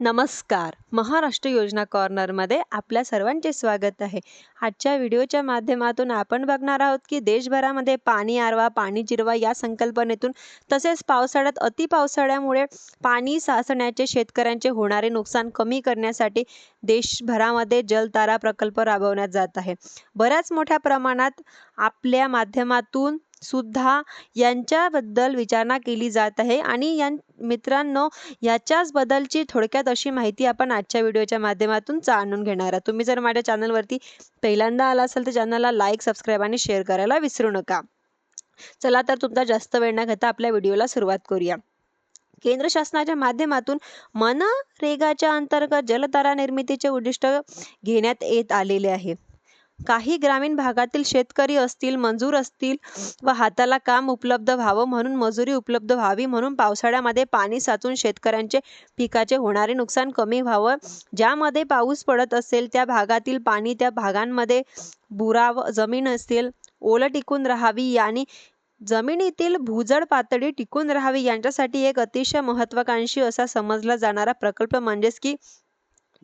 नमस्कार. महाराष्ट्र योजना कॉर्नरमध्ये आपल्या सर्वांचे स्वागत आहे. आजच्या व्हिडिओच्या माध्यमातून आपण बघणार आहोत की देशभरामध्ये पाणी आरवा पाणी जिरवा या संकल्पनेतून तसेच पावसाळ्यात अति पावसाळ्यामुळे पाणी साचण्याचे शेतकऱ्यांचे होणारे नुकसान कमी करण्यासाठी देशभरामध्ये जलतारा प्रकल्प राबवण्यात जात आहे. बऱ्याच मोठ्या प्रमाणात आपल्या माध्यमातून सुद्धा यांच्याबद्दल विचारणा केली जात आहे. आणि या मित्रांनो याच्याचबद्दलची थोडक्यात अशी माहिती आपण आजच्या व्हिडिओच्या माध्यमातून जाणून घेणार आहोत. तुम्ही जर माझ्या चॅनलवरती पहिल्यांदा आला असाल तर चॅनलला लाईक सबस्क्राईब आणि शेअर करायला विसरू नका. चला तर तुमचा जास्त वेळ न घेता आपल्या व्हिडिओला सुरुवात करूया. केंद्र शासनाच्या माध्यमातून मनरेगाच्या अंतर्गत जलतारा निर्मितीचे उद्दिष्ट घेण्यात येत आलेले आहे. काही ग्रामीण भागातील शेतकरी असतील मंजूर असतील व हाताला काम उपलब्ध व्हावं म्हणून मजुरी उपलब्ध व्हावी म्हणून पावसाळ्यामध्ये पाणी साचून शेतकऱ्यांचे पिकाचे होणारे नुकसान कमी व्हावं. ज्यामध्ये पाऊस पडत असेल त्या भागातील पाणी त्या भागांमध्ये बुराव जमीन असेल ओलं टिकून राहावी आणि जमिनीतील भूजड पातळी टिकून राहावी यांच्यासाठी एक अतिशय महत्वाकांक्षी असा समजला जाणारा प्रकल्प म्हणजेच की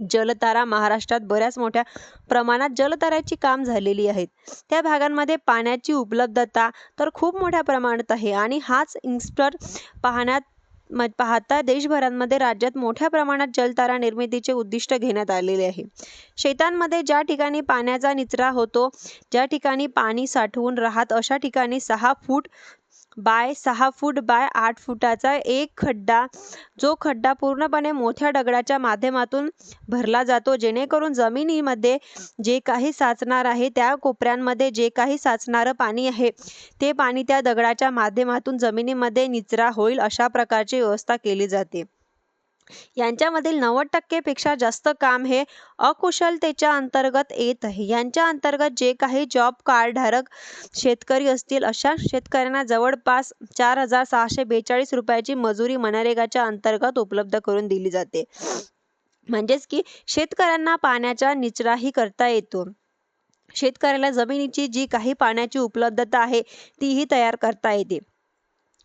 जलतारा महाराष्ट्रात बऱ्याच मोठ्या प्रमाणात जलताऱ्याची काम झालेली आहेत. त्या भागांमध्ये पाण्याची उपलब्धता तर खूप मोठ्या प्रमाणात आहे आणि हाच इन्स्टर पाहण्यात म पाहता देशभरांमध्ये राज्यात मोठ्या प्रमाणात जलतारा निर्मितीचे उद्दिष्ट घेण्यात आलेले आहे. शेतांमध्ये ज्या ठिकाणी पाण्याचा निचरा होतो ज्या ठिकाणी पाणी साठवून राहत अशा ठिकाणी सहा फूट बाय सहा फूट बाय आठ फुटाचा एक खड्डा. जो खड्डा पूर्णपणे मोठ्या दगडाच्या माध्यमातून भरला जातो. जेणेकरून जमिनीमध्ये जे काही साचणार आहे त्या कोपऱ्यांमध्ये जे काही साचणारं पाणी आहे ते पाणी त्या दगडाच्या माध्यमातून जमिनीमध्ये निचरा होईल अशा प्रकारची व्यवस्था केली जाते. यांच्यामधील नव्वद टक्केपेक्षा जास्त काम हे अकुशलतेच्या अंतर्गत येत आहे. यांच्या अंतर्गत जे काही जॉब कार्डधारक शेतकरी असतील अशा शेतकऱ्यांना जवळपास चार हजार सहाशे बेचाळीस रुपयाची मजुरी मनरेगाच्या अंतर्गत उपलब्ध करून दिली जाते. म्हणजेच की शेतकऱ्यांना पाण्याचा निचराही करता येतो. शेतकऱ्याला जमिनीची जी काही पाण्याची उपलब्धता आहे तीही तयार करता येते.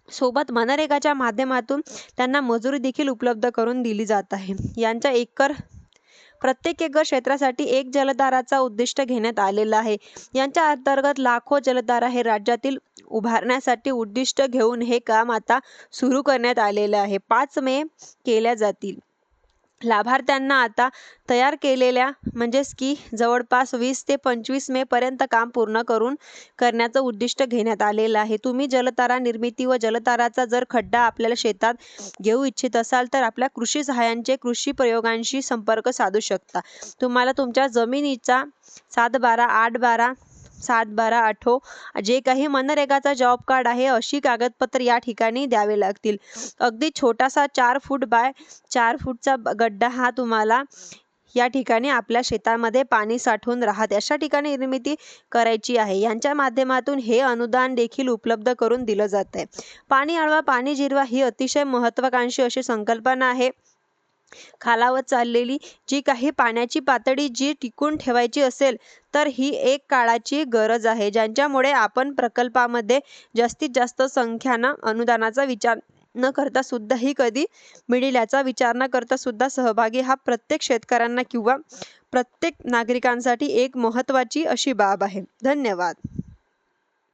सोबत मनरेगाच्या माध्यमातून त्यांना मजुरी देखील उपलब्ध करून दिली जात आहे. यांच्या एकर प्रत्येक एकर क्षेत्रासाठी एक जलधाराचा उद्दिष्ट घेण्यात आलेला आहे. यांच्या अंतर्गत लाखो जलधारा हे राज्यातील उभारण्यासाठी उद्दिष्ट घेऊन हे काम आता सुरू करण्यात आलेले आहे. पाच मे केल्या जातील. लाभार्थ्यांना आता तयार केलेल्या म्हणजेच की जवळपास वीस ते पंचवीस मेपर्यंत काम पूर्ण करून करण्याचं उद्दिष्ट घेण्यात आलेलं आहे. तुम्ही जलतारा निर्मिती व जलताराचा जर खड्डा आपल्याला शेतात घेऊ इच्छित असाल तर आपल्या कृषी सहाय्यांचे कृषी प्रयोगांशी संपर्क साधू शकता. तुम्हाला तुमच्या जमिनीचा सात बारा आठ बारा सात बारा आठो. जे काही मनरेगाचा जॉब कार्ड आहे अशी कागदपत्र या ठिकाणी द्यावे लागतील. अगदी छोटासा चार फूट बाय चार फूटचा गड्डा हा तुम्हाला या ठिकाणी आपल्या शेतामध्ये पाणी साठवून राहत. अशा ठिकाणी निर्मिती करायची आहे. यांच्या माध्यमातून हे अनुदान देखील उपलब्ध करून दिलं जात आहे पाणी आळवा पाणी जिरवा ही अतिशय महत्त्वाकांक्षी अशी संकल्पना आहे. खालावत चाललेली जी काही पाण्याची पातळी जी टिकून ठेवायची असेल तर ही एक काळाची गरज आहे ज्यांच्यामुळे आपण प्रकल्पामध्ये जास्तीत जास्त संख्यानं अनुदानाचा विचार न करता सुद्धा ही कधी मिळेल याचा विचार न करता सुद्धा सहभागी हा प्रत्येक शेतकऱ्यांना किंवा प्रत्येक नागरिकांसाठी एक महत्त्वाची अशी बाब आहे. धन्यवाद.